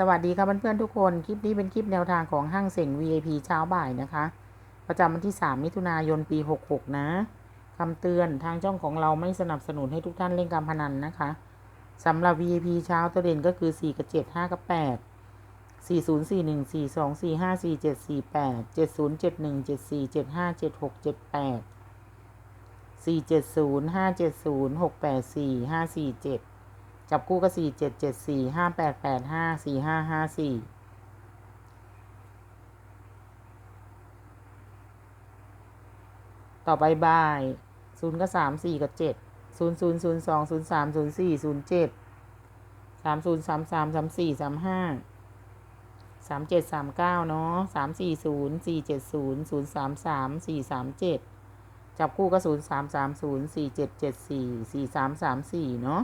สวัสดีครับเพื่อนๆทุกคน คลิปนี้เป็นคลิปแนวทางของห้างเส่ง VIP เช้าบ่ายนะคะ ประจำวันที่ 3 มิถุนายนปี 66 นะคำเตือนทางช่องของเราไม่สนับสนุนให้ทุกท่านเล่นการพนันนะคะสำหรับ VIP เช้าตัวเด่นก็คือ 4 กับ 7 5 กับ 8 4 0 4 1 4 2 4 5 4 7 4 8 7 0 7 1 7 4 7 5 7 6 7 8 4 7 0 5 7 0 6 8 4 5 4 7 จับคู่ก็สี่เจ็ดเจ็ดสี่ห้าแปดแปดห้าสี่ห้าห้าสี่ต่อไปบ่ายศูนย์ก็สามสี่กับเจ็ดศูนย์ศูนย์ศูนย์สองศูนย์สามศูนย์สี่ศูนย์เจ็ดสามศูนย์สามสามสามสี่สามห้าสามเจ็ดสามเก้าเนาะสามสี่ศูนย์สี่เจ็ดศูนย์ศูนย์สามสามสี่สามเจ็ดจับคู่ก็ศูนย์สามสามศูนย์สี่เจ็ดเจ็ดสี่สี่สามสามสี่เนาะ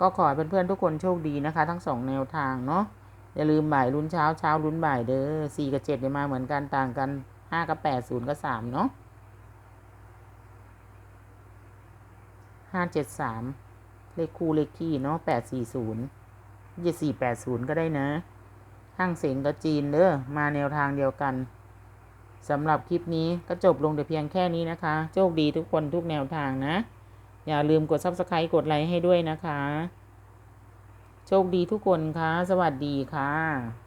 ก็ขอให้เพื่อนๆทุกคนโชคดีนะคะ ทั้งสองแนวทางเนาะอย่าลืมบ่ายลุ้นเช้าเช้าลุ้นบ่ายเด้อสี่กับเจ็ดเนี่ยมาเหมือนกันต่างกันห้ากับแปดศูนย์กับสามเนาะห้าเจ็ดสามเลขคู่เลขคี่เนาะแปดสี่ศูนย์ยี่สี่แปดศูนย์ก็ได้นะห้างเสียงกับจีนเด้อมาแนวทางเดียวกันสำหรับคลิปนี้ก็จบลงแต่เพียงแค่นี้นะคะ โชคดีทุกคนทุกแนวทางนะ อย่าลืมกด subscribe กดไลค์ให้ด้วยนะคะ โชคดีทุกคนคะสวัสดีค่ะ